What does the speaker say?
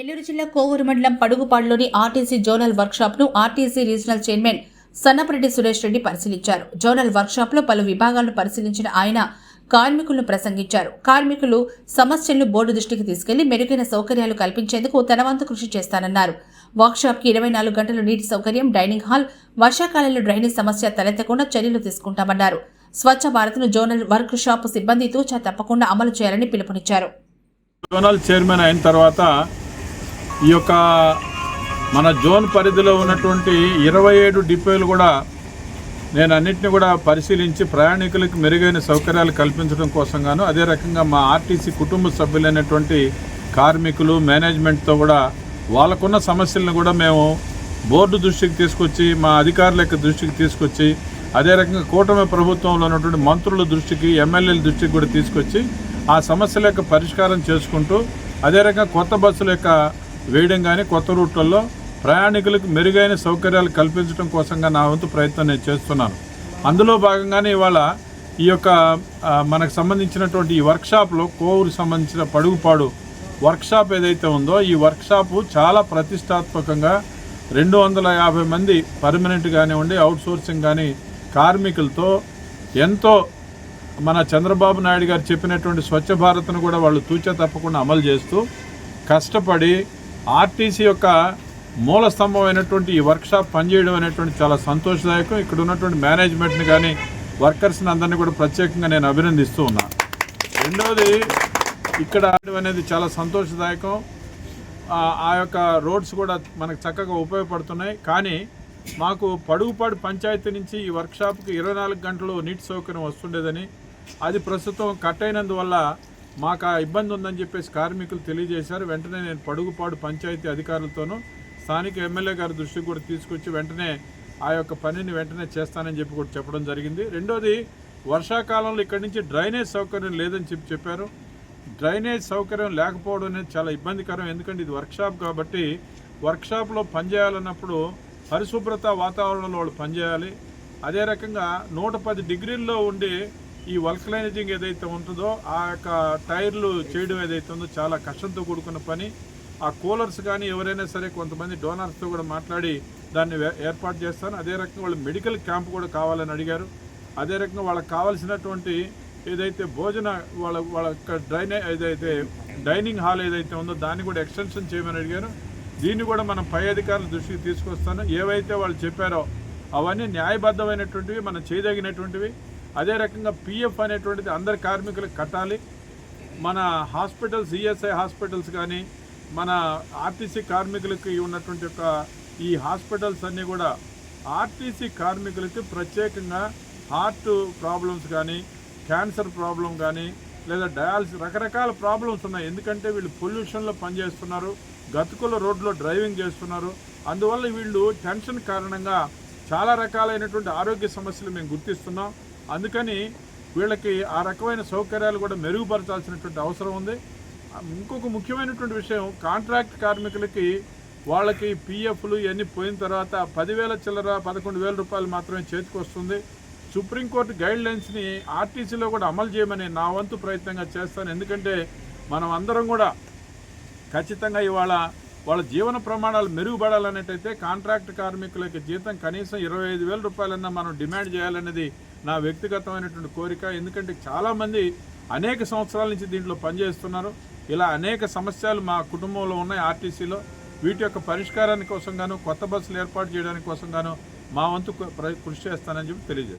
నెల్లూరు జిల్లా కోవూరు మండలం పడుగుపాడులోని RTC zonal వర్క్షాప్ను RTC regional chairman Sannapareddy Suresh Reddy పరిశీలించారు. జోనల్ వర్క్షాప్లో పలు విభాగాలను పరిశీలించిన ఆయన కార్మికులను ప్రసంగించారు. కార్మికులు సమస్యలను బోర్డు దృష్టికి తీసుకెళ్ళి మెరుగైన సౌకర్యాలు కల్పించేందుకు తన వంతు కృషి చేస్తానన్నారు. వర్క్షాప్కి ఇరవై నాలుగు గంటలు నీటి సౌకర్యం డైనింగ్ హాల్ వర్షాకాలంలో డ్రైనేజ్ సమస్య తలెత్తకుండా చర్యలు తీసుకుంటామన్నారు. స్వచ్ఛ భారత్ను జోనల్ వర్క్ షాప్ సిబ్బంది తూచా తప్పకుండా అమలు చేయాలని పిలుపునిచ్చారు. జోనల్ చైర్మన్ అయిన తర్వాత ఈ యొక్క మన జోన్ పరిధిలో ఉన్నటువంటి ఇరవై ఏడు డిపోలు కూడా నేను అన్నింటినీ కూడా పరిశీలించి ప్రయాణికులకు మెరుగైన సౌకర్యాలు కల్పించడం కోసం గాను అదే రకంగా మా ఆర్టీసీ కుటుంబ సభ్యులైనటువంటి కార్మికులు మేనేజ్మెంట్తో కూడా వాళ్ళకున్న సమస్యలను కూడా మేము బోర్డు దృష్టికి తీసుకొచ్చి మా అధికారుల యొక్క దృష్టికి తీసుకొచ్చి అదే రకంగా కూటమి ప్రభుత్వంలో ఉన్నటువంటి మంత్రుల దృష్టికి ఎమ్మెల్యేల దృష్టికి కూడా తీసుకొచ్చి ఆ సమస్యల యొక్క పరిష్కారం చేసుకుంటూ అదే రకంగా కొత్త బస్సుల యొక్క వేయడం కానీ కొత్త రూట్లలో ప్రయాణికులకు మెరుగైన సౌకర్యాలు కల్పించడం కోసంగా నా వంతు ప్రయత్నం నేను చేస్తున్నాను. అందులో భాగంగానే ఇవాళ ఈ యొక్క మనకు సంబంధించినటువంటి ఈ వర్క్షాప్లో కోవూరు సంబంధించిన పడుగుపాడు వర్క్షాప్ ఏదైతే ఉందో ఈ వర్క్షాపు చాలా ప్రతిష్టాత్మకంగా రెండు వందల యాభై మంది పర్మనెంట్ కానివ్వండి ఉండి అవుట్సోర్సింగ్ కానీ కార్మికులతో ఎంతో మన చంద్రబాబు నాయుడు గారు చెప్పినటువంటి స్వచ్ఛ భారత్ను కూడా వాళ్ళు తూచా తప్పకుండా అమలు చేస్తూ కష్టపడి ఆర్టీసీ యొక్క మూల స్తంభం అయినటువంటి ఈ వర్క్షాప్ పనిచేయడం అనేటువంటి చాలా సంతోషదాయకం. ఇక్కడ ఉన్నటువంటి మేనేజ్మెంట్ని కానీ వర్కర్స్ని అందరినీ కూడా ప్రత్యేకంగా నేను అభినందిస్తూ ఉన్నా. రెండవది ఇక్కడ ఆడడం అనేది చాలా సంతోషదాయకం. ఆ- ఆ యొక్క రోడ్స్ కూడా మనకు చక్కగా ఉపయోగపడుతున్నాయి. కానీ మాకు పడుగుపాడు పంచాయతీ నుంచి ఈ వర్క్షాప్కి ఇరవై నాలుగు గంటలు నీటి సౌకర్యం వస్తుండేదని అది ప్రస్తుతం కట్ అయినందువల్ల మాకు ఆ ఇబ్బంది ఉందని చెప్పేసి కార్మికులు తెలియజేశారు. వెంటనే నేను పడుగుపాడు పంచాయతీ అధికారులతోనూ స్థానిక ఎమ్మెల్యే గారి దృష్టికి కూడా తీసుకొచ్చి వెంటనే ఆ యొక్క పనిని వెంటనే చేస్తానని చెప్పి కూడా చెప్పడం జరిగింది. రెండోది వర్షాకాలంలో ఇక్కడి నుంచి డ్రైనేజ్ సౌకర్యం లేదని చెప్పి చెప్పారు. డ్రైనేజ్ సౌకర్యం లేకపోవడం అనేది చాలా ఇబ్బందికరం. ఎందుకంటే ఇది వర్క్షాప్ కాబట్టి వర్క్షాప్లో పనిచేయాలన్నప్పుడు పరిశుభ్రత వాతావరణంలో వాళ్ళు పనిచేయాలి. అదే రకంగా నూట పది డిగ్రీల్లో ఉండి ఈ వల్కలైజింగ్ ఏదైతే ఉంటుందో ఆ యొక్క టైర్లు చేయడం ఏదైతే ఉందో చాలా కష్టంతో కూడుకున్న పని. ఆ కూలర్స్ కానీ ఎవరైనా సరే కొంతమంది డోనర్స్తో కూడా మాట్లాడి దాన్ని ఏర్పాటు చేస్తాను అదే రకంగా వాళ్ళు మెడికల్ క్యాంప్ కూడా కావాలని అడిగారు. అదే రకంగా వాళ్ళకి కావాల్సినటువంటి ఏదైతే భోజన వాళ్ళ వాళ్ళ యొక్క డ్రైనే ఏదైతే డైనింగ్ హాల్ ఏదైతే ఉందో దాన్ని కూడా ఎక్స్టెన్షన్ చేయమని అడిగారు. దీన్ని కూడా మనం పై అధికారుల దృష్టికి తీసుకొస్తాను. ఏవైతే వాళ్ళు చెప్పారో అవన్నీ న్యాయబద్ధమైనటువంటివి మనం చేయదగినటువంటివి. అదే రకంగా పిఎఫ్ అనేటువంటిది అందరి కార్మికులకు కట్టాలి. మన హాస్పిటల్స్ ఈఎస్ఐ హాస్పిటల్స్ కానీ మన ఆర్టీసీ కార్మికులకి ఉన్నటువంటి యొక్క ఈ హాస్పిటల్స్ అన్నీ కూడా ఆర్టీసీ కార్మికులకి ప్రత్యేకంగా హార్ట్ ప్రాబ్లమ్స్ కానీ క్యాన్సర్ ప్రాబ్లం కానీ లేదా డయాలసిస్ రకరకాల ప్రాబ్లమ్స్ ఉన్నాయి. ఎందుకంటే వీళ్ళు పొల్యూషన్లో పనిచేస్తున్నారు గతుకుల రోడ్లో డ్రైవింగ్ చేస్తున్నారు. అందువల్ల వీళ్ళు టెన్షన్ కారణంగా చాలా రకాలైనటువంటి ఆరోగ్య సమస్యలు మేము గుర్తిస్తున్నాం. అందుకని వీళ్ళకి ఆ రకమైన సౌకర్యాలు కూడా మెరుగుపరచాల్సినటువంటి అవసరం ఉంది. ఇంకొక ముఖ్యమైనటువంటి విషయం కాంట్రాక్ట్ కార్మికులకి వాళ్ళకి పిఎఫ్లు ఇవన్నీ పోయిన తర్వాత పదివేల చిల్లర పదకొండు వేల రూపాయలు మాత్రమే చేతికి వస్తుంది. సుప్రీంకోర్టు గైడ్ లైన్స్ని ఆర్టీసీలో కూడా అమలు చేయమని నా వంతు ప్రయత్నంగా చేస్తాను. ఎందుకంటే మనం అందరం కూడా ఖచ్చితంగా ఇవాళ వాళ్ళ జీవన ప్రమాణాలు మెరుగుపడాలనేటైతే కాంట్రాక్ట్ కార్మికులకి జీతం కనీసం ఇరవై ఐదు వేల రూపాయలన్నా మనం డిమాండ్ చేయాలనేది నా వ్యక్తిగతమైనటువంటి కోరిక. ఎందుకంటే చాలామంది అనేక సంవత్సరాల నుంచి దీంట్లో పనిచేస్తున్నారు. ఇలా అనేక సమస్యలు మా కుటుంబంలో ఉన్నాయి ఆర్టీసీలో. వీటి యొక్క పరిష్కారానికి కోసం గాను కొత్త బస్సులు ఏర్పాటు చేయడానికి కోసం గాను మా వంతు కృషి చేస్తానని చెప్పి తెలియజేస్తాను